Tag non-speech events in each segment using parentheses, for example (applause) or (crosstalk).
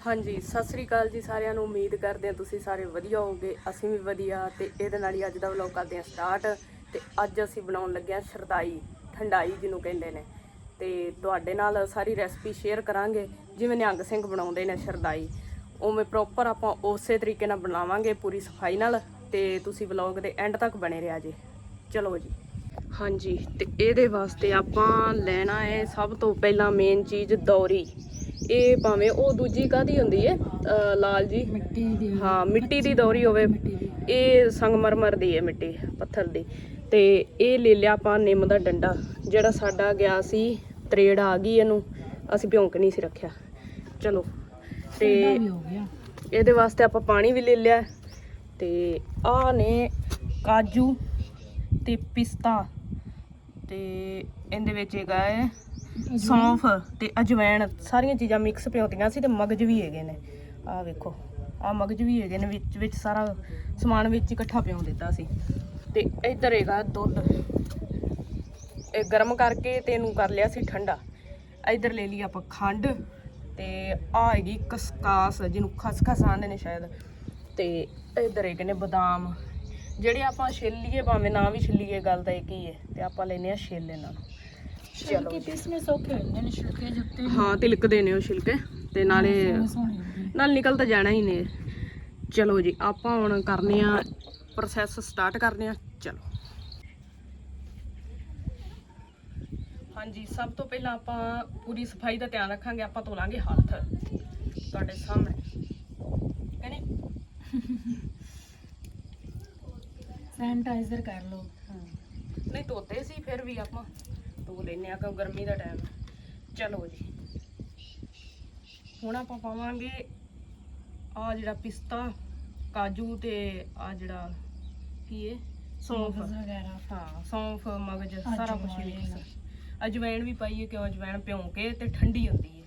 ਹਾਂਜੀ, ਸਤਿ ਸ੍ਰੀ ਅਕਾਲ ਜੀ ਸਾਰਿਆਂ ਨੂੰ। ਉਮੀਦ ਕਰਦੇ ਹਾਂ ਤੁਸੀਂ ਸਾਰੇ ਵਧੀਆ ਹੋਵੋਗੇ। ਅਸੀਂ ਵੀ ਵਧੀਆ ਤੇ ਇਹਦੇ ਨਾਲ ਹੀ ਅੱਜ ਦਾ ਵਲੌਗ ਕਰਦੇ ਹਾਂ ਸਟਾਰਟ ਤੇ ਅੱਜ ਅਸੀਂ ਬਣਾਉਣ ਲੱਗੇ ਹਾਂ ਸ਼ਰਦਾਈ ਠੰਡਾਈ ਜਿਹਨੂੰ ਕਹਿੰਦੇ ਨੇ। ਤੇ ਤੁਹਾਡੇ ਨਾਲ ਸਾਰੀ ਰੈਸਪੀ ਸ਼ੇਅਰ ਕਰਾਂਗੇ। ਜਿਵੇਂ ਨਿਹੰਗ ਸਿੰਘ ਬਣਾਉਂਦੇ ਨੇ ਸ਼ਰਦਾਈ। ਉਵੇਂ ਪ੍ਰੋਪਰ ਆਪਾਂ ਉਸੇ ਤਰੀਕੇ ਨਾਲ ਬਣਾਵਾਂਗੇ ਪੂਰੀ ਸਫ਼ਾਈ ਨਾਲ। ਤੇ ਤੁਸੀਂ ਵਲੌਗ ਦੇ ਐਂਡ ਤੱਕ ਬਣੇ ਰਿਹਾ ਜੀ। ਚਲੋ ਜੀ। ਹਾਂਜੀ ਤੇ ਇਹਦੇ ਵਾਸਤੇ ਆਪਾਂ ਲੈਣਾ ਹੈ ਸਭ ਤੋਂ ਪਹਿਲਾਂ ਮੇਨ ਚੀਜ਼ ਦੌਰੀ। ਇਹ ਭਾਵੇਂ ਉਹ ਦੂਜੀ ਕਾਦੀ ਹੁੰਦੀ ਹੈ ਲਾਲ ਜੀ? ਮਿੱਟੀ ਦੀ। ਹਾਂ ਮਿੱਟੀ ਦੀ ਦੌਰੀ ਹੋਵੇ। ਇਹ ਸੰਗਮਰਮਰ ਦੀ ਹੈ ਮਿੱਟੀ ਪੱਥਰ ਦੀ। ਤੇ ਇਹ ਲੈ ਲਿਆ ਆਪਾਂ ਨਿੰਮ ਦਾ ਡੰਡਾ ਜਿਹੜਾ ਸਾਡਾ ਗਿਆ ਸੀ ਤਰੇੜ ਆ ਗਈ ਇਹਨੂੰ। ਅਸੀਂ ਭਿਉਂਕ ਨਹੀਂ ਸੀ ਰੱਖਿਆ। ਚਲੋ ਤੇ ਇਹਦੇ ਵਾਸਤੇ ਆਪਾਂ ਪਾਣੀ ਵੀ ਲੈ ਲਿਆ। ਤੇ ਆਹ ਨੇ ਕਾਜੂ ਤੇ ਪਿਸਤਾ। ਤੇ ਇਹਦੇ ਵਿੱਚ ਹੈਗਾ ਹੈ ਸੌਂਫ ਤੇ ਅਜਵਾਇਣ ਸਾਰੀਆਂ ਚੀਜ਼ਾਂ ਮਿਕਸ ਪਿਉਂਦੀਆਂ ਸੀ ਤੇ ਮਗਜ ਵੀ ਹੈਗੇ ਨੇ। ਆਹ ਵੇਖੋ, ਆਹ ਮਗਜ ਵੀ ਹੈਗੇ ਨੇ, ਵਿੱਚ ਵਿੱਚ ਸਾਰਾ ਸਮਾਨ ਵਿੱਚ ਇਕੱਠਾ ਪਿਉਂ ਦਿੱਤਾ ਸੀ। ਤੇ ਇੱਧਰ ਹੈਗਾ ਦੁੱਧ। ਇਹ ਗਰਮ ਕਰਕੇ ਤੇ ਇਹਨੂੰ ਕਰ ਲਿਆ ਸੀ ਠੰਡਾ। ਇੱਧਰ ਲੈ ਲਈ ਆਪਾਂ ਖੰਡ ਤੇ ਆ ਹੈਗੀ ਕਸਕਾਸ, ਜਿਹਨੂੰ ਖਸਖਸ ਆਂਦੇ ਨੇ ਸ਼ਾਇਦ। ਤੇ ਇੱਧਰ ਹੈਗੇ ਨੇ ਬਦਾਮ। ਜਿਹੜੇ ਆਪਾਂ ਛਿੱਲੀਏ ਭਾਵੇਂ ਨਾ ਵੀ ਛਿੱਲੀਏ ਗੱਲ ਤਾਂ ਇੱਕ ਹੀ ਹੈ ਤੇ ਆਪਾਂ ਲੈਨੇ ਆ ਛਿੱਲ ਇਹਨਾਂ ਨੂੰ। ਚਲੋ ਪੀਸਨੇ ਸੌਖੇ ਹੁੰਦੇ ਨੇ ਛਿਲਕੇ ਜੁੱਤੇ ਹਾਂ ਤਿਲਕਦੇ ਨੇ ਉਹ ਛਿਲਕੇ ਤੇ ਨਾਲੇ ਨਾਲ ਨਿਕਲ ਤਾਂ ਜਾਣਾ ਹੀ ਨੇ। ਚਲੋ ਜੀ ਆਪਾਂ ਹੁਣ ਕਰਨੇ ਆ ਪ੍ਰੋਸੈਸ ਸਟਾਰਟ ਕਰਨੇ ਆ ਚਲੋ। ਹਾਂਜੀ ਸਭ ਤੋਂ ਪਹਿਲਾਂ ਆਪਾਂ ਪੂਰੀ ਸਫ਼ਾਈ ਦਾ ਧਿਆਨ ਰੱਖਾਂਗੇ ਆਪਾਂ ਧੋਲਾਂਗੇ ਹੱਥ। ਤੁਹਾਡੇ ਸਾਹਮਣੇ। ਕਹਿੰਦੇ ਸੈਨੀਟਾਈਜ਼ਰ ਕਰ ਲਓ। ਨਹੀਂ ਧੋਤੇ ਸੀ ਫਿਰ ਵੀ ਆਪਾਂ ਧੋ ਲੈਨੇ ਆ ਕਿਉਂ ਗਰਮੀ ਦਾ ਟਾਈਮ ਚਲੋ ਜੀ। ਹੁਣ ਆਪਾਂ ਪਾਵਾਂਗੇ ਆ ਜਿਹੜਾ ਪਿਸਤਾ ਕਾਜੂ ਤੇ ਆ ਜਿਹੜਾ ਕੀ ਹੈ ਸੌਂਫ। ਵਗੈਰਾ। ਹਾਂ ਸੌਂਫ ਮਗਜ ਸਾਰਾ ਕੁਝ। ਮਿਕਸ। ਅਜਵਾਇਣ ਵੀ ਪਾਈਏ ਕਿਉਂ? ਅਜਵਾਇਣ ਭਿਉਂ ਕੇ ਤੇ ਠੰਡੀ ਹੁੰਦੀ ਹੈ।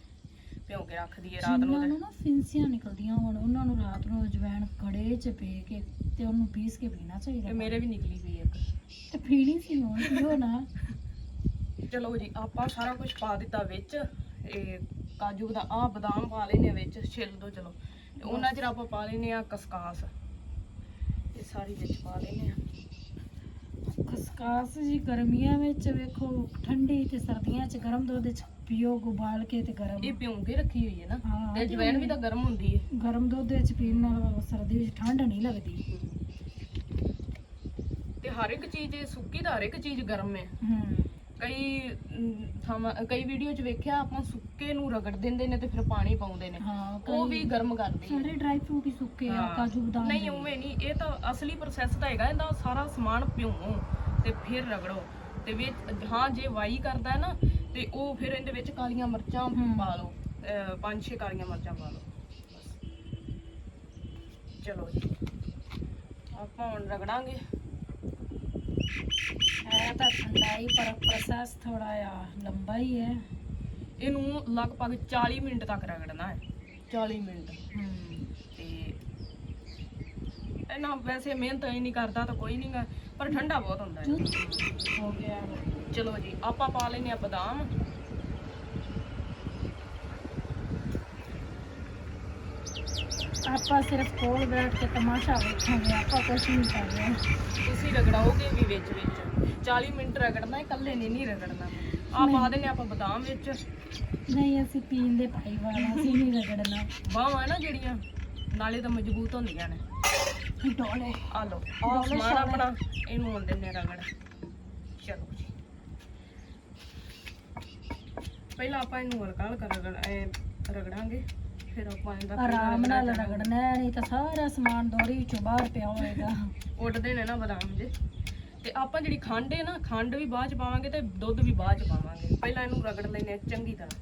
ਭਿਉਂ ਕੇ ਰੱਖਦੀ ਹੈ ਰਾਤ ਨੂੰ ਤੇ। ਨੂੰ ਨਾ ਫਿੰਸੀਆਂ ਨਿਕਲਦੀਆਂ ਹੁਣ ਉਹਨਾਂ ਨੂੰ ਰਾਤ ਨੂੰ ਅਜਵਾਇਣ ਕੜੇ ਚ ਪੇ ਕੇ ਤੇ ਉਹਨੂੰ ਪੀਸ ਕੇ ਪੀਣਾ ਚਾਹੀਦਾ। ਇਹ ਮੇਰੇ ਵੀ ਨਿਕਲੀ ਪਈ ਇੱਕ। ਤੇ ਪੀਣੀ ਸੀ ਹੁਣ ਪੀਓ ਨਾ। ਚਲੋ ਜੀ ਆਪਾਂ ਸਾਰਾ ਕੁਝ ਪਾ ਦਿੱਤਾ ਵਿੱਚ। ਇਹ ਕਾਜੂ ਦਾ ਆ ਬਦਾਮ ਪਾ ਲੈਨੇ ਆ ਵਿੱਚ ਛਿੱਲ ਦੋ ਚਲੋ। ਤੇ ਉਹਨਾਂ ਚਿਰ ਆਪਾਂ ਪਾ ਲੈਨੇ ਆ ਕਸਕਾਸ। ਇਹ ਸਾਰੀ ਵਿੱਚ ਪਾ ਲੈਨੇ ਆ ਖਸਕਾਸ ਜੀ ਗਰਮੀਆਂ ਵਿੱਚ ਵੇਖੋ ਠੰਡੀ ਤੇ ਸਰਦੀਆਂ ਚ ਗਰਮ ਦੁੱਧ ਚ ਪੀਓ ਉਬਾਲ ਕੇ ਤੇ ਗਰਮ। ਇਹ ਭਿਉਂ ਕੇ ਰੱਖੀ ਹੋਈ ਹੈ ਨਾ? ਹਾਂ, ਤੇ ਅਜਵਾਇਣ ਵੀ ਤਾਂ ਗਰਮ ਹੁੰਦੀ ਹੈ। ਗਰਮ ਦੁੱਧ ਵਿੱਚ ਪੀਣ ਨਾਲ ਸਰਦੀ ਵਿੱਚ ਠੰਡ ਨਹੀਂ ਲੱਗਦੀ। ਤੇ ਹਰ ਇੱਕ ਚੀਜ਼ ਇਹ ਸੁੱਕੀ ਤਾਂ ਹਰ ਇੱਕ ਚੀਜ਼ ਗਰਮ ਹੈ। ਹੂੰ। ਕਈ ਅਮ, ਥਾਵਾਂ ਕਈ ਵੀਡੀਓ 'ਚ ਵੇਖਿਆ ਆਪਾਂ ਸੁੱਕੇ ਨੂੰ ਰਗੜ ਦਿੰਦੇ ਨੇ ਤੇ ਫਿਰ ਪਾਣੀ ਪਾਉਂਦੇ ਨੇ। ਹਾਂ ਉਹ ਵੀ ਗਰਮ ਕਰਦੇ ਸਾਰੇ ਡਰਾਈ ਫਰੂਟ ਹੀ ਸੁੱਕੇ ਆ ਹਾਂ। ਕਾਜੂ ਬਦਾਮ। ਨਹੀਂ ਵੀ। ਉਵੇਂ ਨਹੀਂ। ਇਹ ਤਾਂ ਅਸਲੀ ਪ੍ਰੋਸੈਸ ਤਾਂ ਹੈਗਾ ਇਹਦਾ ਸਾਰਾ ਸਮਾਨ ਭਿਉਂ ਤੇ ਫਿਰ ਰਗੜੋ। ਤੇ ਵਿੱਚ ਹਾਂ ਜੇ ਵਾਈ ਕਰਦਾ ਹੈ ਨਾ ਤੇ ਉਹ ਫਿਰ ਇਹਦੇ ਵਿੱਚ ਕਾਲੀਆਂ ਮਿਰਚਾਂ। ਪਾ ਲਓ ਅਹ ਪੰਜ ਛੇ ਕਾਲੀਆਂ ਮਿਰਚਾਂ ਪਾ ਲਓ। ਬਸ। ਚਲੋ ਜੀ। ਆਪਾਂ ਹੁਣ ਰਗੜਾਂਗੇ। ਹੈ ਤਾਂ ਠੰਡਾਈ ਪਰ ਪ੍ਰੋਸੈਸ ਥੋੜਾ ਆ ਲੰਬਾ ਹੀ ਹੈ। ਇਹਨੂੰ ਲਗਭਗ 40 ਮਿੰਟ ਤੱਕ ਰਗੜਨਾ ਹੈ। 40 ਮਿੰਟ। ਹੂੰ ਤੇ ਇਹਨਾਂ ਵੈਸੇ ਮਿਹਨਤ ਹੀ ਨਹੀਂ ਕਰਦਾ ਤਾਂ ਕੋਈ ਨਹੀਂਗਾ ਪਰ ਠੰਡਾ ਬਹੁਤ ਹੁੰਦਾ ਹੈ। ਹੋ ਗਿਆ। ਚਲੋ ਜੀ ਆਪਾਂ ਪਾ ਲੈਨੇ ਆ ਬਦਾਮ। ਆਪਾਂ ਸਿਰਫ ਕੋਲ ਬੈਠ ਕੇ ਤਮਾਸ਼ਾ ਵੇਖਾਂਗੇ ਆਪਾਂ ਕੁਝ ਨਹੀਂ ਕਰ ਰਹੇ ਤੁਸੀਂ ਰਗੜਾਓਗੇ ਵੀ ਵਿੱਚ ਵਿੱਚ। 40 ਮਿੰਟ ਰਗੜਨਾ ਹੈ ਇਕੱਲੇ ਨਹੀਂ ਨਹੀਂ ਰਗੜਨਾ। ਆ ਪਾ ਦਿੰਨੇ ਆਪਾਂ ਬਦਾਮ ਵਿੱਚ। ਨਹੀਂ ਅਸੀਂ ਪੀਣ ਦੇ ਭਾਈ ਵਾਲਾ ਅਸੀਂ ਨਹੀਂ ਰਗੜਨਾ। ਬਾਹਾਂ ਨਾ ਜਿਹੜੀਆਂ ਨਾਲੇ ਤਾਂ ਮਜ਼ਬੂਤ ਹੁੰਦੀਆਂ ਨੇ। ਡੋਲੇ। ਆ ਸਮਾਨ ਛਾਲੇ। ਆਪਣਾ ਇਹਨੂੰ ਹੁਣ ਦਿੰਨੇ ਆ ਰਗੜ। ਚਲੋ ਜੀ ਪਹਿਲਾਂ ਆਪਾਂ ਇਹਨੂੰ ਹਲਕਾ ਹਲਕਾ ਰਗੜ ਇਹ ਰਗੜਾਂਗੇ ਫਿਰ ਆਪਾਂ ਇਹਦਾ ਆਰਾਮ ਨਾਲ। ਰਗੜਨਾ ਹੈ, ਨਹੀਂ ਤਾਂ ਸਾਰਾ ਸਮਾਨ ਦੋਰੀ ਚੋਂ ਬਾਹਰ ਪਿਆ ਹੋਏਗਾ। ਉੱਡਦੇ ਨੇ ਨਾ ਬਦਾਮ ਜੇ। ਤੇ ਆਪਾਂ ਜਿਹੜੀ ਖੰਡ ਹੈ ਨਾ ਖੰਡ ਵੀ ਬਾਅਦ ਚ ਪਾਵਾਂਗੇ ਤੇ ਦੁੱਧ ਵੀ ਬਾਅਦ ਚ ਪਾਵਾਂਗੇ। ਪਹਿਲਾਂ ਇਹਨੂੰ ਰਗੜ ਲੈਨੇ ਆ ਚੰਗੀ ਤਰ੍ਹਾਂ।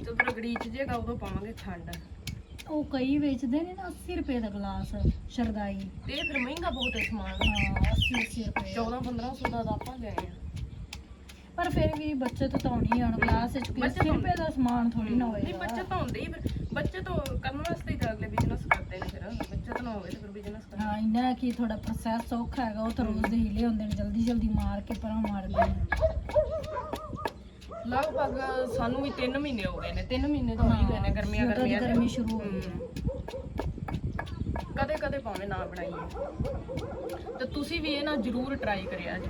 ਜਦੋਂ ਰਗੜੀ ਚ ਜੇਗਾ ਉਦੋਂ ਪਾਵਾਂਗੇ ਖੰਡ। ਉਹ ਕਈ ਵੇਚਦੇ ਨੇ ਨਾ 80 ਰੁਪਏ ਦਾ ਗਲਾਸ ਸ਼ਰਦਾਈ। ਤੇ ਇਹ ਫਿਰ ਮਹਿੰਗਾ ਬਹੁਤ ਹੈ ਸਮਾਨ। ਹਾਂ 80 80 ਰੁਪਏ। 14 1500 ਦਾ ਤਾਂ ਆਪਾਂ ਲਏ ਆ ਪਰ ਫਿਰ ਵੀ ਬੱਚਤ ਤਾਂ ਹੋਣੀ ਹੁਣ ਗਲਾਸ ਵਿੱਚ ਬੱਚਤ 80 ਰੁਪਏ ਦਾ ਸਮਾਨ ਥੋੜੀ ਨਾ ਨਹੀਂ ਹੋਏਗਾ। ਬੱਚਤ ਤਾਂ ਹੁੰਦੀ ਹੀ ਫਿਰ ਬੱਚਤ ਤਾਂ ਕਰਨ ਵਾਸਤੇ ਹੀ ਤਾਂ ਅਗਲੇ ਬਿਜ਼ਨਸ ਕਰਦੇ ਨੇ ਫਿਰ ਬੱਚਤ ਨਾ ਹੋਵੇ ਤਾਂ ਫਿਰ ਬਿਜ਼ਨਸ ਕਰ ਹਾਂ ਇੰਨਾ ਕੀ ਥੋੜਾ ਪ੍ਰੋਸੈਸ ਔਖਾ ਹੈਗਾ ਉਹ ਤਾਂ ਰੋਜ਼ ਦੇ ਹੀਲੇ ਹੁੰਦੇ ਨੇ ਜਲਦੀ ਜਲਦੀ ਮਾਰ ਕੇ ਪਰਾਂ ਮਾਰਦੇ ਨੇ। ਲਗਭਗ ਸਾਨੂੰ ਵੀ 3 ਮਹੀਨੇ ਹੋ ਗਏ ਨੇ 3 ਮਹੀਨੇ ਤਾਂ ਹੋ ਹੀ ਗਏ ਨੇ ਗਰਮੀਆਂ ਜਦੋਂ ਦੀ ਗਰਮੀਆਂ ਗਰਮੀ ਸ਼ੁਰੂ ਹੋਈ ਕਦੇ ਕਦੇ ਭਾਵੇਂ ਨਾ ਬਣਾਈਏ। ਤੇ ਤੁਸੀਂ ਵੀ ਇਹ ਨਾ ਜ਼ਰੂਰ ਟਰਾਈ ਕਰਿਆ ਜੀ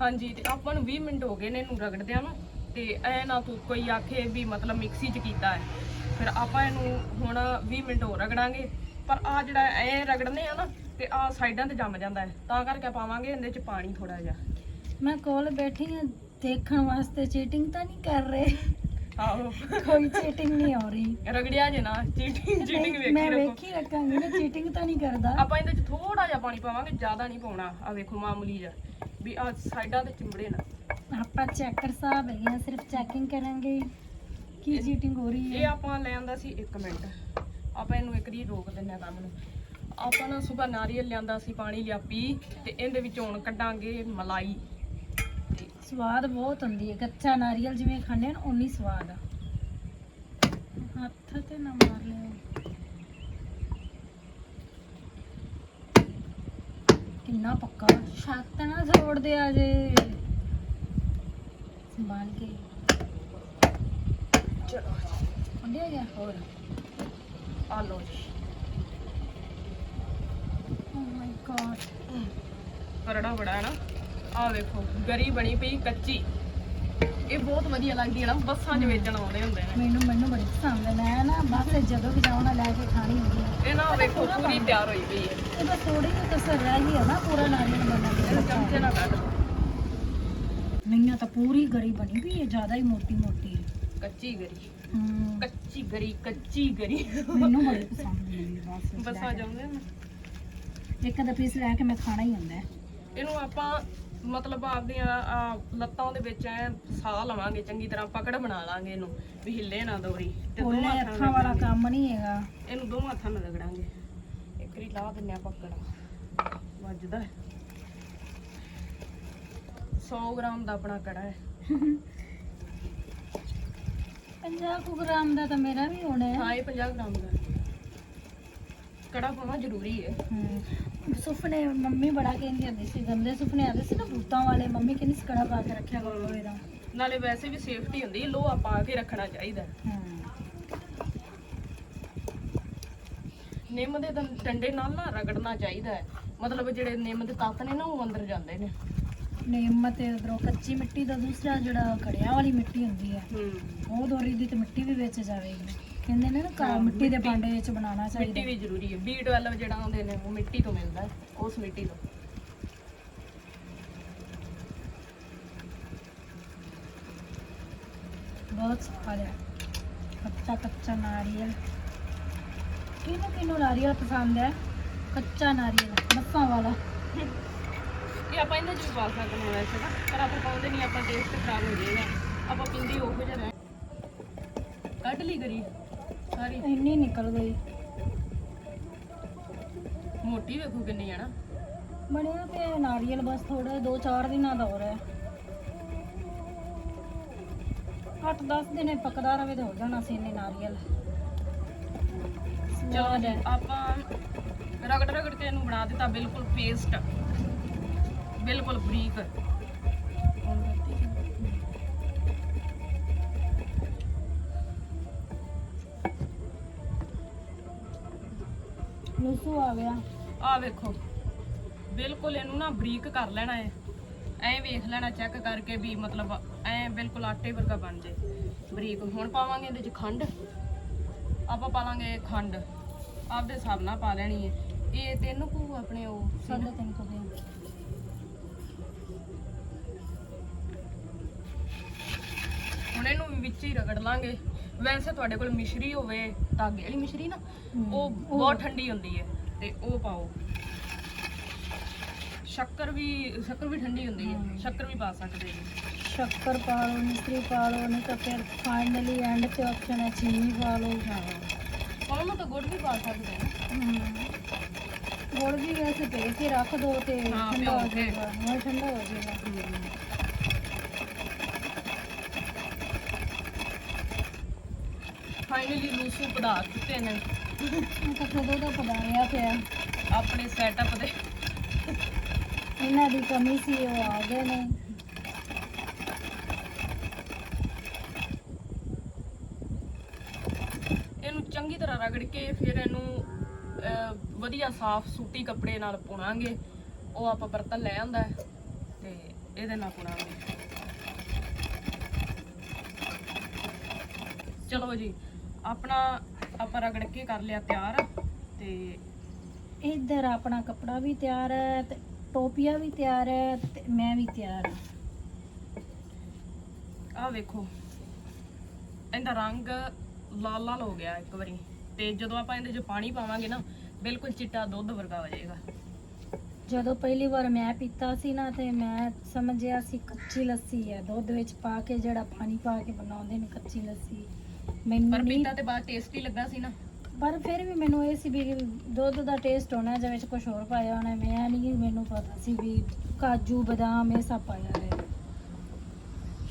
ਹਾਂਜੀ ਤੇ ਆਪਾਂ ਨੂੰ 20 ਮਿੰਟ ਹੋ ਗਏ ਨੇ ਇਹਨੂੰ ਰਗੜਦਿਆਂ ਨੂੰ ਤੇ ਐ ਨਾ ਤੂੰ ਕੋਈ ਆਖੇ ਵੀ ਮਤਲਬ ਮਿਕਸੀ 'ਚ ਕੀਤਾ ਹੈ। ਫਿਰ ਆਪਾਂ ਇਹਨੂੰ ਹੁਣ 20 ਮਿੰਟ ਹੋਰ ਰਗੜਾਂਗੇ ਪਰ ਆ ਜਿਹੜਾ ਐ ਰਗੜਨੇ ਆ ਨਾ ਤੇ ਆ ਸਾਈਡਾਂ ਤੇ ਜੰਮ ਜਾਂਦਾ ਹੈ। ਤਾਂ ਕਰਕੇ ਪਾਵਾਂਗੇ ਇਹਦੇ 'ਚ ਪਾਣੀ ਥੋੜਾ ਜਿਹਾ। ਮੈਂ ਕੋਲ ਬੈਠੀ ਹਾਂ ਦੇਖਣ ਵਾਸਤੇ ਚੀਟਿੰਗ ਤਾਂ ਨਹੀਂ ਕਰ ਰਹੇ। ਆਹੋ। ਕੋਈ ਚੀਟਿੰਗ ਨਹੀਂ ਹੋ ਰਹੀ। ਰਗੜਿਆ ਜੇ ਨਾ ਚੀਟਿੰਗ ਚੀਟਿੰਗ ਮੈਂ ਵੇਖੀ ਰੱਖੋ। ਵੇਖੀ ਰੱਖਾਂਗੀ ਨਾ ਚੀਟਿੰਗ ਤਾਂ ਨਹੀਂ ਕਰਦਾ। ਆਪਾਂ ਇਹਦੇ 'ਚ ਥੋੜਾ ਜਿਹਾ ਪਾਣੀ ਪਾਵਾਂਗੇ ਜ਼ਿਆਦਾ ਨਹੀਂ ਪਾਉਣਾ। ਆ ਵੇਖੋ ਮਾਮੂਲੀ ਜਿਹਾ। ਵੀ ਆ ਸਾਈਡਾਂ ਤੇ ਚਿੰਬੜੇ ਨਾ। ਆਪਾਂ ਚੈਕਰ ਸਾਹਿਬ ਹੈਗੇ ਸਿਰਫ ਚੈਕਿੰਗ ਕਰਾਂਗੇ ਕੀ ਚੀਟਿੰਗ ਹੋ ਰਹੀ ਇਹ ਹੈ ਆਪਾਂ ਲੈ ਆਂਦਾ ਸੀ 1 ਮਿੰਟ। ਆਪਾਂ ਇਹਨੂੰ ਇੱਕ ਦੀ ਰੋਕ ਦਿੰਨੇ ਆ ਕੰਮ ਨੂੰ। ਆਪਾਂ ਨਾ ਸਵੇਰ ਨਾਰੀਅਲ ਲਿਆਂਦਾ ਸੀ ਪਾਣੀ ਲਿਆ ਪੀ ਤੇ ਇਹਦੇ ਵਿੱਚੋਂ ਹੁਣ ਕੱਢਾਂਗੇ ਮਲਾਈ। ਤੇ ਸਵਾਦ ਬਹੁਤ ਹੁੰਦੀ ਹੈ। ਕੱਚਾ ਨਾਰੀਅਲ ਜਿਵੇਂ ਖਾਂਦੇ ਹਨ ਉਨੀ ਸਵਾਦ ਆ। ਹੱਥ ਤੇ ਨਾ ਮਾਰ ਲਿਓ ਕਿੰਨਾ ਪੱਕਾ, ਛੱਤ ਨਾ ਛੋੜਦੇ ਆ ਜੇ। ਸੰਭਾਲ ਕੇ। ਚਲੋ ਹੁੰਦੇ ਗਿਆ, ਹੋਰ। ਆ ਲਓ ਜੀ। ਓ ਮਾਈ ਗॉड ਕਰੜਾ ਬੜਾ ਹੈ ਨਾ। ਆ ਵੇਖੋ, ਗਰੀ ਬਣੀ ਪਈ, ਕੱਚੀ। ਇਹ ਬਹੁਤ ਵਧੀਆ ਲੱਗਦੀ ਹੈ ਨਾ ਬੱਸਾਂ 'ਚ ਵੇਚਣ ਆਉਂਦੇ ਹੁੰਦੇ ਨੇ। ਮੈਨੂੰ ਮੈਨੂੰ ਬੜੀ ਪਸੰਦ ਹੈ। ਮੈਂ ਨਾ ਬਸ ਜਦੋਂ ਵੀ ਜਾਉਂ ਨਾ ਲੈ ਕੇ ਖਾਣੀ ਹੁੰਦੀ ਹੈ। ਇਹ ਨਾ ਵੇਖੋ ਪੂਰੀ ਤਿਆਰ ਹੋਈ ਪਈ ਹੈ। ਇਹ ਬਸ ਥੋੜੀ ਜਿਹੀ ਕਸਰ ਰਹਿ ਗਈ ਹੈ ਨਾ ਪੂਰਾ ਨਾਰੀਅਲ ਬਣਨ ਇਹਨੂੰ ਦੀ ਚਮਚੇ ਨਾਲ ਕੱਢ ਨਹੀਂ ਤਾਂ ਪੂਰੀ ਗਰੀ ਬਣੀ ਵੀ ਹੈ ਜ਼ਿਆਦਾ ਹੀ ਮੋਟੀ ਮੋਟੀ ਕੱਚੀ ਗਰੀ। ਕੱਚੀ ਗਰੀ ਕੱਚੀ ਗਰੀ। ਮੈਨੂੰ ਬੜੀ ਪਸੰਦ ਹੈ ਬਸ ਬੱਸਾਂ ਜਾਂਦੇ ਨੇ। ਇੱਕ ਅੱਧਾ ਪੀਸ ਲੈ ਕੇ ਮੈਂ ਖਾਣਾ ਹੀ ਹੁੰਦਾ ਹੈ। ਇਹਨੂੰ ਆਪਾਂ ਮਤਲਬ ਆਪਦੀਆਂ ਆਹ, ਲੱਤਾਂ ਦੇ ਵਿੱਚ ਐ ਸਾਹ ਲਵਾਂਗੇ ਚੰਗੀ ਤਰ੍ਹਾਂ ਪਕੜ ਬਣਾ ਲਾਂਗੇ ਇਹਨੂੰ ਵੀ ਹਿੱਲੇ ਨਾ ਦੋਰੀ ਤੇ ਉਹਨੇ ਦੋਵਾਂ ਹੱਥਾਂ ਵਾਲਾ ਕੰਮ ਨਹੀਂ ਹੈਗਾ। ਇਹਨੂੰ ਦੋਵਾਂ ਹੱਥਾਂ ਨਾਲ ਰਗੜਾਂਗੇ। ਇੱਕ ਵਾਰੀ ਲਾ ਦਿੰਨੇ ਆ ਪਕੜ। ਵੱਜਦਾ ਹੈ। 100 ਗ੍ਰਾਮ ਦਾ ਆਪਣਾ ਕੜਾ ਹੈ। 50 ਗ੍ਰਾਮ ਦਾ ਤਾਂ ਮੇਰਾ ਵੀ ਹੋਣਾ ਹੈ। ਹਾਂ ਇਹ 50 ਗ੍ਰਾਮ ਦਾ। ਕੜਾ ਪਾਉਣਾ ਜ਼ਰੂਰੀ ਹੈ। ਹਮ, ਸੁਪਨੇ ਮੰਮੀ ਬੜਾ ਕਹਿੰਦੀ ਹੁੰਦੀ ਸੀ ਗੰਦੇ ਸੁਪਨੇ ਆਉਂਦੇ ਸੀ ਨਾ ਭੂਤਾਂ ਵਾਲੇ ਮੰਮੀ ਕਹਿੰਦੀ ਸੀ ਕੜਾ ਪਾ ਕੇ ਰੱਖਿਆ ਕਰੋ ਲੋਹੇ ਦਾ। ਨਾਲੇ ਵੈਸੇ ਵੀ ਸੇਫਟੀ ਹੁੰਦੀ ਹੈ ਲੋਹਾ ਪਾ ਕੇ ਰੱਖਣਾ ਚਾਹੀਦਾ। ਨਿੰਮ ਦੇ ਦੰ- ਡੰਡੇ ਨਾਲ ਨਾ ਰਗੜਨਾ ਚਾਹੀਦਾ ਹੈ। ਮਤਲਬ ਜਿਹੜੇ ਨਿੰਮ ਦੇ ਤੱਤ ਨੇ ਨਾ ਉਹ ਅੰਦਰ ਜਾਂਦੇ ਨੇ। ਨਿੰਮ ਤੇ ਉਧਰੋਂ ਕੱਚੀ ਮਿੱਟੀ ਦਾ ਦੂਸਰਾ ਜਿਹੜਾ ਕੜਿਆਂ ਵਾਲੀ ਮਿੱਟੀ ਹੁੰਦੀ ਹੈ ਹੂੰ। ਉਹ ਦੋਰੀ ਦੀ ਤੇ ਮਿੱਟੀ ਵੀ ਵਿੱਚ ਜਾਵੇਗੀ। ਕਹਿੰਦੇ ਨੇ ਨਾ ਮਿੱਟੀ ਦੇ। ਭਾਂਡੇ ਵਿੱਚ ਬਣਾਉਣਾ ਮਿੱਟੀ ਚਾਹੀਦਾ। ਵੀ ਜ਼ਰੂਰੀ ਹੈ। B12 ਜਿਹੜਾ ਆਉਂਦੇ ਨੇ ਉਹ ਮਿੱਟੀ ਤੋਂ ਮਿਲਦਾ ਹੈ ਉਸ ਮਿੱਟੀ ਤੋਂ। ਬਹੁਤ ਸਵਾਦ ਹੈ। ਕੱਚਾ ਕੱਚਾ ਨਾਰੀਅਲ। ਕਿਹਨੂੰ ਕਿਹਨੂੰ ਨਾਰੀਅਲ ਪਸੰਦ ਹੈ? ਕੱਚਾ ਨਾਰੀਅਲ ਮੱਸਾਂ ਵਾਲਾ। ਇਹ ਆਪਾਂ ਇਹਨਾਂ ਚ ਵੀ ਪਾ ਸਕਦੇ ਹਾਂ ਵੈਸੇ ਪਰ ਆਪਾਂ ਪਾਉਂਦੇ ਨਹੀਂ ਆਪਾਂ ਟੇਸਟ ਖਰਾਬ ਹੋ ਜਾਏਗਾ। ਆਪਾਂ ਪਿੰਦੀ ਉਹ ਜਿਹਾ ਰਹਿ ਕੱਢ ਲਈ ਕਰੀ। ਸਾਰੀ। ਇੰਨੀ ਨਿਕਲ ਗਈ। ਮੋਟੀ ਵੇਖੋ ਕਿੰਨੀ ਹੈ ਨਾ। ਬਣਿਆ ਤੇ ਨਾਰੀਅਲ ਬਸ ਥੋੜਾ ਦੋ ਚਾਰ ਦਿਨਾਂ ਦਾ ਹੋ ਰਿਹਾ। ਅੱਠ 10 ਦਿਨੇ ਪੱਕਦਾ ਰਵੇ ਤੇ ਹੋ ਜਾਣਾ ਸੀ ਇੰਨੇ ਨਾਰੀਅਲ। ਚਲੋ ਸਵਾਦ ਜੀ ਹੈ। ਆਪਾਂ ਰਗੜ ਰਗੜ ਕੇ ਇਹਨੂੰ ਬਣਾ ਦਿੱਤਾ ਬਿਲਕੁਲ ਪੇਸਟ ਬਿਲਕੁਲ ਬਰੀਕ। ਲੂਸੂ ਆ ਗਿਆ। ਆ ਵੇਖੋ ਬਿਲਕੁਲ ਇਹਨੂੰ ਨਾ ਬਰੀਕ ਕਰ ਲੈਣਾ ਹੈ ਐਂ ਵੇਖ ਲੈਣਾ ਚੈੱਕ ਕਰਕੇ ਵੀ ਮਤਲਬ ਐਂ ਬਿਲਕੁਲ ਆਟੇ ਵਰਗਾ ਬਣ ਜੇ। ਬਰੀਕ ਹੁਣ ਪਾਵਾਂਗੇ ਇਹਦੇ ਚ ਖੰਡ। ਆਪਾਂ ਪਾ ਲਾਂਗੇ ਖੰਡ। ਆਪਦੇ ਹਿਸਾਬ ਨਾਲ ਪਾ ਲੈਣੀ ਹੈ ਇਹ ਤਿੰਨ ਕੁ ਆਪਣੇ ਉਹ ਸੀ ਨਾ। ਸਾਢੇ ਤਿੰਨ ਕੁ ਦਿਨ ਹੁਣ ਇਹਨੂੰ ਵਿੱਚ ਹੀ ਰਗੜ ਲਾਂਗੇ। ਵੈਸੇ ਤੁਹਾਡੇ ਕੋਲ ਮਿਸ਼ਰੀ ਹੋਵੇ ਧਾਗੇ ਵਾਲੀ ਮਿਸ਼ਰੀ ਨਾ ਉਹ ਬਹੁਤ ਠੰਡੀ ਹੁੰਦੀ ਹੈ ਤੇ ਉਹ ਪਾਓ। ਸ਼ੱਕਰ ਵੀ ਸ਼ੱਕਰ ਵੀ ਠੰਡੀ ਹੁੰਦੀ ਹੈ। ਸ਼ੱਕਰ ਵੀ ਪਾ ਸਕਦੇ ਜੀ ਸ਼ੱਕਰ ਪਾ ਲਓ ਮਿਸਰੀ ਪਾ ਲਓ ਨਹੀਂ ਤਾਂ ਫਿਰ ਫਾਈਨਲੀ ਐਂਡ ਤੇ ਆਪਸ਼ਨ ਹੈ ਚੀਨੀ ਪਾ ਲਓ। ਹਾਂ। ਪਾਉਣ ਨੂੰ ਤਾਂ ਗੁੜ ਵੀ ਪਾ ਸਕਦੇ ਹਾਂ। ਗੁੜ ਵੀ ਵੈਸੇ ਭੇ ਕੇ ਰੱਖ ਦੋ ਤੇ ਠੰਡਾ ਹੋ। ਜਾਏਗਾ ਨਾਲ ਠੰਡਾ ਹੋ ਜਾਏਗਾ। ਫਾਈਨਲੀ ਲੂਸੂ ਪੜਾ ਦਿੱਤੇ ਨੇ। ਤਾਂ ਕਦੋਂ ਦਾ ਪਦਾਰਿਆ ਪਿਆ। ਆਪਣੇ ਸੈਟਅਪ ਦੇ। ਇਹਨਾਂ ਦੀ ਕਮੀ ਸੀ ਉਹ ਆ ਗਏ ਨੇ। ਇਹਨੂੰ ਚੰਗੀ ਤਰ੍ਹਾਂ ਰਗੜ ਕੇ ਫਿਰ ਇਹਨੂੰ ਵਧੀਆ ਸਾਫ਼ ਸੂਤੀ ਕੱਪੜੇ ਨਾਲ ਪੁਣਾਂਗੇ। ਉਹ ਆਪਾਂ ਬਰਤਨ ਲੈ ਆਂਦਾ ਤੇ ਇਹਦੇ ਨਾਲ ਪੁਣਾਂਗੇ। ਚਲੋ ਜੀ ਆਪਣਾ ਆਪਾਂ ਰਗੜ ਕੇ ਕਰ ਲਿਆ ਤਿਆਰ ਤੇ ਇੱਧਰ ਆਪਣਾ ਕੱਪੜਾ ਵੀ ਤਿਆਰ ਹੈ ਤੇ ਟੋਪੀਆ ਵੀ ਤਿਆਰ ਹੈ ਤੇ ਮੈਂ ਵੀ ਤਿਆਰ ਹਾਂ। ਆਹ ਵੇਖੋ, ਇਹਦਾ ਰੰਗ ਲਾਲ ਲਾਲ ਹੋ ਗਿਆ ਇੱਕ ਵਾਰੀ ਤੇ ਜਦੋਂ ਆਪਾਂ ਇਹਦੇ 'ਚ ਪਾਣੀ ਪਾਵਾਂਗੇ ਨਾ, ਬਿਲਕੁਲ ਚਿੱਟਾ ਦੁੱਧ ਵਰਗਾ ਹੋ ਜਾਏਗਾ। ਜਦੋਂ ਪਹਿਲੀ ਵਾਰ ਮੈਂ ਪੀਤਾ ਸੀ ਨਾ ਤੇ ਮੈਂ ਸਮਝਿਆ ਸੀ ਕੱਚੀ ਲੱਸੀ ਹੈ, ਦੁੱਧ ਵਿੱਚ ਪਾ ਕੇ ਜਿਹੜਾ ਪਾਣੀ ਪਾ ਕੇ ਬਣਾਉਂਦੇ ਨੇ ਕੱਚੀ ਲੱਸੀ। ਮੈਨੂੰ ਪਰ ਨਹੀਂ ਪੀਤਾ ਤੇ ਬਾਅਦ ਟੇਸਟੀ ਲੱਗਾ ਸੀ ਨਾ। ਪਰ ਫਿਰ ਵੀ ਮੈਨੂੰ ਇਹ ਸੀ ਵੀ ਦੁੱਧ ਦਾ ਟੇਸਟ ਹੋਣਾ ਜਾਂ ਵਿੱਚ ਕੁਝ ਹੋਰ ਪਾਇਆ ਹੋਣਾ ਮੈਂ ਨਹੀਂ ਮੈਨੂੰ ਪਤਾ ਸੀ ਵੀ ਕਾਜੂ ਬਦਾਮ ਇਹ ਸਭ ਪਾਇਆ ਹੈ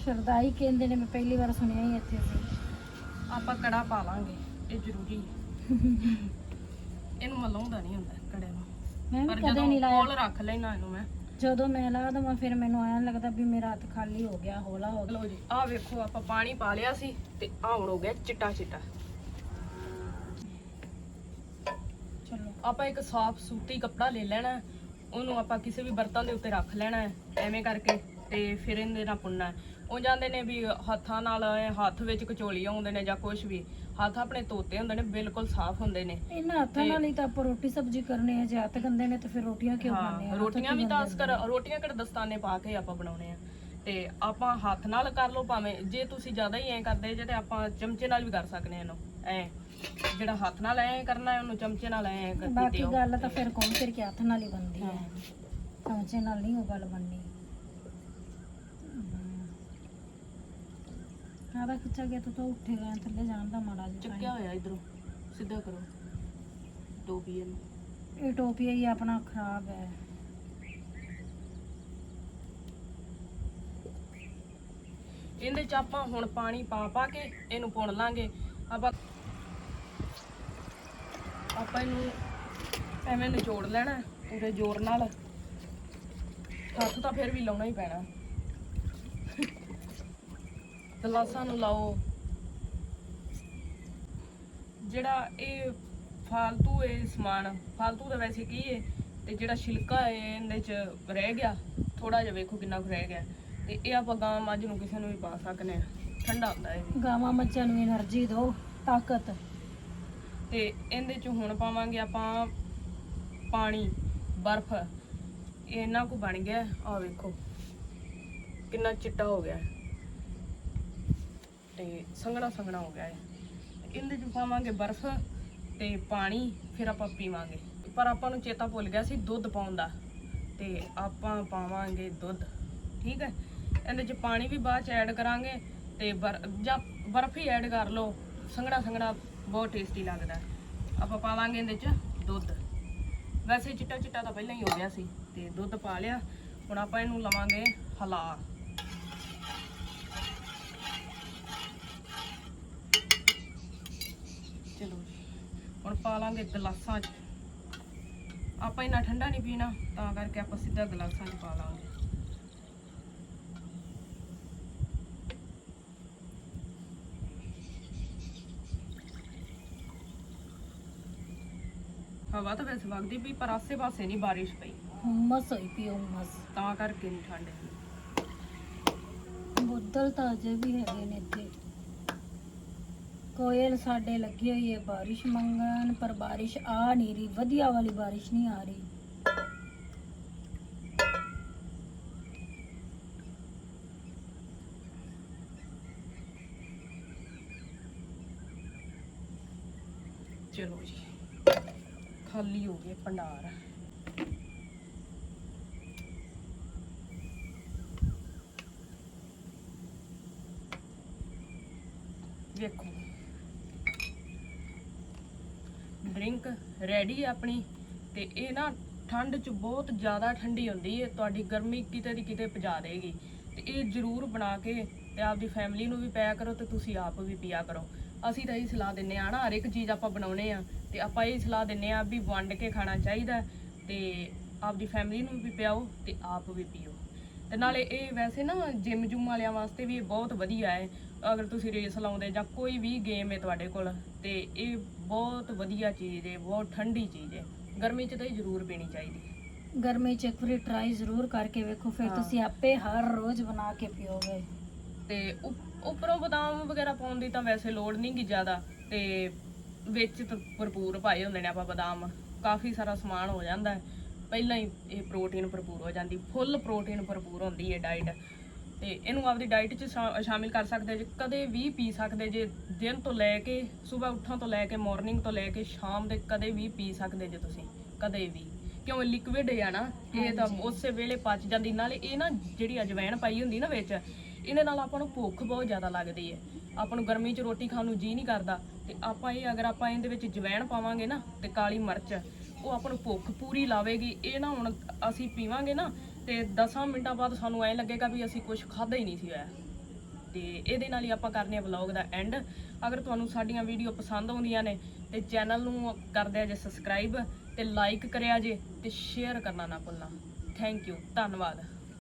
ਸ਼ਰਦਾਈ ਕਹਿੰਦੇ ਨੇ ਮੈਂ ਪਹਿਲੀ ਵਾਰ ਸੁਣਿਆ ਹੀ ਇੱਥੇ ਸੀ ਆਪਾਂ ਕੜਾ ਪਾ ਲਾਂਗੇ ਇਹ ਜ਼ਰੂਰੀ ਹੈ। (laughs) ਇਹਨੂੰ ਮਲਾਉਂਦਾ ਨਹੀਂ ਹੁੰਦਾ ਕੜੇ ਨੂੰ। ਮੈਂ ਪਰ ਕਦੇ ਜਦੋਂ ਨਹੀਂ ਕੋਲ ਰੱਖ ਲੈਣਾ ਇਹਨੂੰ ਮੈਂ। ਜਦੋਂ ਮੈਂ ਲਾ ਦਵਾਂ ਫਿਰ ਮੈਨੂੰ ਐਂ ਲੱਗਦਾ ਵੀ ਮੇਰਾ ਹੱਥ ਖਾਲੀ ਹੋ ਗਿਆ ਹੌਲਾ ਹੋ ਗਿਆ ਲਓ ਜੀ ਆਹ ਵੇਖੋ ਆਪਾਂ ਪਾਣੀ ਪਾ ਲਿਆ ਸੀ ਤੇ ਆਹ ਹੁਣ ਹੋ ਗਿਆ ਚਿੱਟਾ ਚਿੱਟਾ ਚਲੋ ਆਪਾਂ ਇੱਕ ਸਾਫ਼ ਸੂਤੀ ਕੱਪੜਾ ਲੈ ਲੈਣਾ। ਉਹਨੂੰ ਆਪਾਂ ਕਿਸੇ ਵੀ ਬਰਤਨ ਦੇ ਉੱਤੇ ਰੱਖ ਲੈਣਾ ਹੈ, ਐਵੇਂ ਕਰਕੇ ਤੇ ਫਿਰ ਇਹਦੇ ਨਾਲ ਪੁੰਨਾ। ਉਹ ਜਾਂਦੇ ਨੇ ਵੀ ਹੱਥਾਂ ਨਾਲ ਐਂ ਹੱਥ ਵਿੱਚ ਕਚੋਲੀ ਆਉਂਦੇ ਨੇ ਜਾਂ ਕੁਝ ਵੀ ਹੱਥ ਆਪਣੇ ਧੋਤੇ ਹੁੰਦੇ ਨੇ ਬਿਲਕੁਲ ਸਾਫ਼ ਹੁੰਦੇ ਨੇ। ਇਹਨਾਂ ਹੱਥਾਂ ਨਾਲ ਹੀ ਤਾਂ ਆਪਾਂ ਰੋਟੀ ਸਬਜ਼ੀ ਕਰਨੀ ਹੈ ਜੇ ਹੱਥ ਗੰਦੇ ਨੇ ਤਾਂ ਫਿਰ ਰੋਟੀਆਂ ਕਿਉਂ ਖਾਣੇ ਹਾਂ ਰੋਟੀਆਂ ਵੀ ਤਾਂ ਅਸਕਰ ਰੋਟੀਆਂ ਕਿਹੜੇ ਦਸਤਾਨੇ ਪਾ ਕੇ ਆਪਾਂ ਬਣਾਉਣੇ ਆ। ਤੇ ਆਪਾਂ ਹੱਥ ਨਾਲ ਕਰ ਲਓ ਭਾਵੇਂ ਜੇ ਤੁਸੀਂ ਜ਼ਿਆਦਾ ਹੀ ਐਂ ਕਰਦੇ ਜੇ ਤੇ ਆਪਾਂ ਚਮਚੇ ਨਾਲ ਵੀ ਕਰ ਸਕਦੇ ਹਾਂ ਇਹਨੂੰ ਐ। ਜਿਹੜਾ ਹੱਥ ਨਾਲ ਐਂ ਕਰਨਾ ਹੈ ਉਹਨੂੰ ਚਮਚੇ ਨਾਲ ਐਂ ਕਰ ਬਾਕੀ ਦਿੱਤੇ ਗੱਲ ਤਾਂ ਫਿਰ ਘੁੰਮ ਫਿਰ ਕੇ ਹੱਥ ਨਾਲ ਹੀ ਬਣਦੀ ਹੈ। ਚਮਚੇ ਨਾਲ ਨਹੀਂ ਉਹ ਗੱਲ ਬਣਨੀ। ਆਦਾ ਖਿੱਚਾ ਗਿਆ? ਤਾਂ ਤੂੰ ਉੱਠੇਗਾ ਥੱਲੇ ਜਾਣ ਦਾ ਮਾੜਾ ਜਿਹਾ ਚੱਕਿਆ ਹੋਇਆ ਇਧਰੋਂ। ਸਿੱਧਾ ਕਰੋ। ਟੋਪੀ ਇਹਨੂੰ। ਇਹ ਟੋਪੀਆ ਹੀ ਆਪਣਾ ਖਰਾਬ ਹੈ। ਇਹਦੇ ਚ ਆਪਾਂ ਹੁਣ ਪਾਣੀ ਪਾ ਪਾ ਕੇ ਇਹਨੂੰ ਪੁਣ ਲਾਂਗੇ। ਆਪਾਂ ਆਪਾਂ ਇਹਨੂੰ ਐਵੇਂ ਨਿਚੋੜ ਲੈਣਾ ਹੈ, ਪੂਰੇ ਜ਼ੋਰ ਨਾਲ। ਹੱਥ ਤਾਂ ਫਿਰ ਵੀ ਲਾਉਣਾ ਹੀ ਪੈਣਾ। ਗਲਾਸਾਂ ਨੂੰ ਲਾਓ। ਜਿਹੜਾ ਇਹ ਫालतू ਇਹ ਸਮਾਨ ਫालतू ਦਾ ਵੈਸੇ ਕੀ ਹੈ ਤੇ ਜਿਹੜਾ ਛਿਲਕਾ ਹੈ ਇਹਦੇ ਚ ਰਹਿ ਗਿਆ ਥੋੜਾ ਜਿਹਾ ਵੇਖੋ ਕਿੰਨਾ ਕੁ ਰਹਿ ਗਿਆ। ਤੇ ਇਹ ਆਪਾਂ ਗਾਂ ਮੱਝ ਨੂੰ ਕਿਸੇ ਨੂੰ ਵੀ ਪਾ ਸਕਨੇ ਆ ਠੰਡਾ ਹੁੰਦਾ ਇਹ। ਵੀ। ਗਾਵਾਂ ਮੱਝਾਂ ਨੂੰ એનર્ਜੀ ਦੋ ਤਾਕਤ। ਤੇ ਇਹਦੇ ਚ ਹੁਣ ਪਾਵਾਂਗੇ ਆਪਾਂ ਪਾਣੀ ਬਰਫ਼। ਇਹਨਾਂ ਇੰਨਾ ਕੁ ਬਣ ਗਿਆ ਆ ਵੇਖੋ। ਕਿੰਨਾ ਚਿੱਟਾ ਹੋ ਗਿਆ। ਤੇ ਸੰਘਣਾ ਸੰਘਣਾ ਹੋ ਗਿਆ ਹੈ ਇਹਦੇ ਚ ਪਾਵਾਂਗੇ ਬਰਫ਼ ਤੇ ਪਾਣੀ, ਫਿਰ ਆਪਾਂ ਪੀਵਾਂਗੇ। ਪਰ ਆਪਾਂ ਨੂੰ ਚੇਤਾ ਭੁੱਲ ਗਿਆ ਸੀ ਦੁੱਧ ਪਾਉਣ ਦਾ। ਤੇ ਆਪਾਂ ਪਾਵਾਂਗੇ ਦੁੱਧ, ਠੀਕ ਹੈ? ਇਹਦੇ ਚ ਪਾਣੀ ਵੀ ਬਾਅਦ ਚ ਐਡ ਕਰਾਂਗੇ ਤੇ ਬਰ- ਜਾਂ ਬਰਫ਼ ਹੀ ਐਡ ਕਰ ਲਓ। ਸੰਘਣਾ ਸੰਘਣਾ ਬਹੁਤ ਟੇਸਟੀ ਲੱਗਦਾ ਆਪਾਂ ਪਾਵਾਂਗੇ ਇਹਦੇ ਚ ਦੁੱਧ। ਵੈਸੇ ਚਿੱਟਾ ਚਿੱਟਾ ਤਾਂ ਪਹਿਲਾਂ ਹੀ ਹੋ ਗਿਆ ਸੀ, ਤੇ ਦੁੱਧ ਪਾ ਲਿਆ। ਹੁਣ ਆਪਾਂ ਇਹਨੂੰ ਲਵਾਂਗੇ ਹਲਾ ਚਲੋ ਜੀ ਹੁਣ ਪਾ ਲਾਂਗੇ ਗਲਾਸਾਂ 'ਚ। ਆਪਾਂ ਇੰਨਾ ਠੰਡਾ ਨਹੀਂ ਪੀਣਾ ਤਾਂ ਕਰਕੇ ਆਪਾਂ ਸਿੱਧਾ ਗਲਾਸਾਂ 'ਚ ਪਾ ਲਾਂਗੇ। ਹਵਾ ਤਾਂ ਵੈਸੇ ਵਗਦੀ ਵੀ ਪਰ ਆਸੇ ਪਾਸੇ ਨਹੀਂ ਬਾਰਿਸ਼ ਪਈ। ਹੁਮਸ ਹੋਈ ਪਈ ਹੁਮਸ। ਤਾਂ ਕਰਕੇ ਨਹੀਂ ਠੰਡ ਬੱਦਲ ਤਾਂ ਅਜੇ ਵੀ ਹੈਗੇ ਨੇ ਇੱਥੇ। ਕੋਇਲ ਸਾਡੇ ਲੱਗੀ ਹੋਈ ਹੈ ਬਾਰਿਸ਼ ਮੰਗਣ, ਪਰ ਬਾਰਿਸ਼ ਆ ਨਹੀਂ ਰਹੀ, ਵਧੀਆ ਵਾਲੀ ਬਾਰਿਸ਼ ਨਹੀਂ ਆ ਰਹੀ। ਚਲੋ ਜੀ, ਖਾਲੀ ਹੋ ਗਏ ਭੰਡਾਰ ਵੇਖੋ ਡਰਿੰਕ ਰੈਡੀ ਹੈ ਆਪਣੀ ਤੇ ਇਹ ਨਾ ਠੰਡ ਚ ਬਹੁਤ ਜ਼ਿਆਦਾ ਠੰਡੀ ਹੁੰਦੀ ਹੈ ਤੁਹਾਡੀ ਗਰਮੀ ਕਿਤੇ ਦੀ ਕਿਤੇ ਪਜਾ ਦੇਗੀ। ਤੇ ਇਹ ਜ਼ਰੂਰ ਬਣਾ ਕੇ ਤੇ ਆਪਦੀ ਫੈਮਿਲੀ ਨੂੰ ਵੀ ਪਿਆ ਕਰੋ ਤੇ ਤੁਸੀਂ ਆਪ ਵੀ ਪੀਆ ਕਰੋ। ਅਸੀਂ ਤਾਂ ਇਹ ਸਲਾਹ ਦਿੰਨੇ ਆ ਨਾ, ਹਰ ਇੱਕ ਚੀਜ਼ ਆਪਾਂ ਬਣਾਉਨੇ ਆ ਤੇ ਆਪਾਂ ਇਹ ਸਲਾਹ ਦਿੰਨੇ ਆ ਵੀ ਵੰਡ ਕੇ ਖਾਣਾ ਚਾਹੀਦਾ ਤੇ ਆਪਦੀ ਫੈਮਿਲੀ ਨੂੰ ਵੀ ਪਿਆਓ ਤੇ ਆਪ ਵੀ ਪੀਓ। ਤੇ ਨਾਲੇ ਇਹ ਵੈਸੇ ਨਾ ਜਿਮ ਜੁਮ ਵਾਲਿਆਂ ਵਾਸਤੇ ਵੀ ਇਹ ਬਹੁਤ ਵਧੀਆ ਹੈ ਅਗਰ ਤੁਸੀਂ ਰੇਸ ਲਾਉਂਦੇ ਜਾਂ ਕੋਈ ਵੀ ਗੇਮ ਹੈ ਤੁਹਾਡੇ ਕੋਲ ਤੇ ਇਹ ਬਹੁਤ ਵਧੀਆ ਚੀਜ਼ ਹੈ ਬਹੁਤ ਠੰਡੀ ਚੀਜ਼ ਹੈ। ਗਰਮੀ 'ਚ ਤਾਂ ਇਹ ਜ਼ਰੂਰ ਪੀਣੀ ਚਾਹੀਦੀ ਹੈ। ਗਰਮੀ ਚ ਇੱਕ ਵਾਰੀ ਟਰਾਈ ਜ਼ਰੂਰ ਕਰਕੇ ਵੇਖੋ ਫਿਰ ਹਾਂ। ਤੁਸੀਂ ਆਪੇ ਹਰ ਰੋਜ਼ ਬਣਾ ਕੇ ਪੀਓਗੇ। ਤੇ ਉਪ- ਉੱਪਰੋਂ ਬਦਾਮ ਵਗੈਰਾ ਪਾਉਣ ਦੀ ਤਾਂ ਵੈਸੇ ਲੋੜ ਨਹੀਂ ਗੀ ਜ਼ਿਆਦਾ ਤੇ ਵਿੱਚ ਤਾਂ ਭਰਪੂਰ ਪਾਏ ਹੁੰਦੇ ਨੇ ਆਪਾਂ ਬਦਾਮ। ਕਾਫੀ ਸਾਰਾ ਸਮਾਨ ਹੋ ਜਾਂਦਾ ਹੈ। ਪਹਿਲਾਂ ਹੀ ਇਹ ਪ੍ਰੋਟੀਨ ਭਰਪੂਰ ਹੋ ਜਾਂਦੀ ਫੁੱਲ ਪ੍ਰੋਟੀਨ ਭਰਪੂਰ ਹੁੰਦੀ ਹੈ ਡਾਈਟ ਤੇ ਇਹਨੂੰ ਆਪਦੀ ਡਾਈਟ 'ਚ ਸ਼ਾ- ਸ਼ਾਮਿਲ ਕਰ ਸਕਦੇ ਜੇ ਕਦੇ ਵੀ ਪੀ ਸਕਦੇ ਜੇ ਦਿਨ ਤੋਂ ਲੈ ਕੇ ਸਵੇਰ ਉੱਠਣ ਤੋਂ ਲੈ ਕੇ ਮਾਰਨਿੰਗ ਤੋਂ ਲੈ ਕੇ ਸ਼ਾਮ ਦੇ ਕਦੇ ਵੀ ਪੀ ਸਕਦੇ ਜੇ ਤੁਸੀਂ ਕਦੇ ਵੀ ਕਿਉਂ ਲਿਕਵਿਡ ਹੈ ਨਾ ਇਹ ਤਾਂ। ਉਸੇ ਵੇਲੇ ਪਚ ਜਾਂਦੀ ਨਾਲੇ ਇਹ ਨਾ ਜਿਹੜੀ ਅਜਵਾਇਣ ਪਾਈ ਹੁੰਦੀ ਨਾ ਵਿੱਚ ਇਹਦੇ ਨਾਲ ਆਪਾਂ ਨੂੰ ਭੁੱਖ ਬਹੁਤ ਜ਼ਿਆਦਾ ਲੱਗਦੀ ਹੈ ਆਪਾਂ ਨੂੰ ਗਰਮੀ 'ਚ ਰੋਟੀ ਖਾਣ ਨੂੰ ਜੀ ਨਹੀਂ ਕਰਦਾ ਤੇ ਆਪਾਂ ਇਹ ਅਗਰ ਆਪਾਂ ਇਹਦੇ ਵਿੱਚ ਜਵੈਣ ਪਾਵਾਂਗੇ ਨਾ ਤੇ ਕਾਲੀ ਮਿਰਚ ਉਹ ਆਪਾਂ ਨੂੰ ਭੁੱਖ ਪੂਰੀ ਲਾਵੇਗੀ ਇਹ ਨਾ ਹੁਣ ਅਸੀਂ ਪੀਵਾਂਗੇ ਨਾ ਤੇ 10 ਮਿੰਟਾਂ ਬਾਅਦ ਸਾਨੂੰ ਐਂ ਲੱਗੇਗਾ ਵੀ ਅਸੀਂ ਕੁਝ ਖਾਧਾ ਹੀ ਨਹੀਂ ਸੀ ਹੋਇਆ। ਤੇ ਇਹਦੇ ਨਾਲ ਹੀ ਆਪਾਂ ਕਰਨੇ ਆ ਵਲੌਗ ਦਾ ਐਂਡ ਅਗਰ ਤੁਹਾਨੂੰ ਸਾਡੀਆਂ ਵੀਡੀਓ ਪਸੰਦ ਆਉਂਦੀਆਂ ਨੇ, ਤੇ ਚੈਨਲ ਨੂੰ ਕਰ ਦਿਆ ਜੇ ਸਬਸਕ੍ਰਾਈਬ ਤੇ ਲਾਈਕ ਕਰਿਆ ਜੇ ਤੇ ਸ਼ੇਅਰ ਕਰਨਾ ਨਾ ਭੁੱਲਣਾ। ਥੈਂਕ ਯੂ ਧੰਨਵਾਦ।